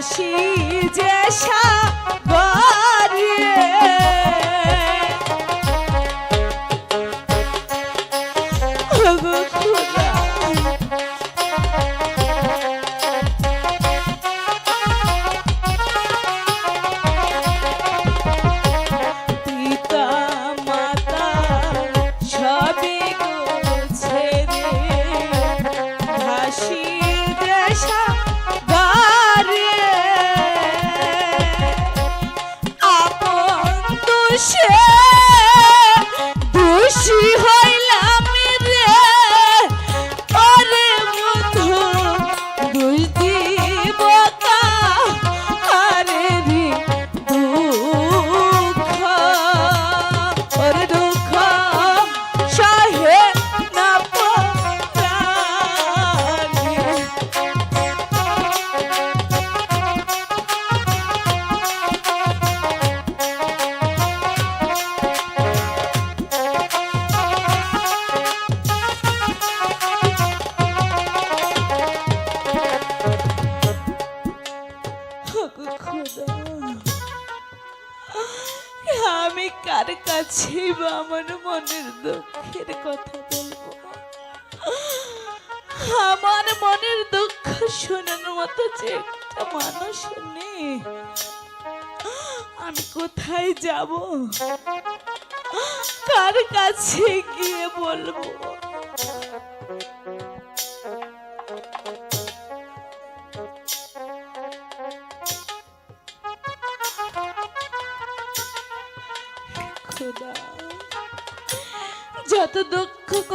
ভাসি যে সাগরে shit! আমি কার কাছে বা আমার মনের দুঃখের কথা বলব? আমার মনের দুঃখ শোনার মতো যে একটা মানুষ নেই। আমি কোথায় যাব? কার কাছে গিয়ে বলব? যত দুঃখ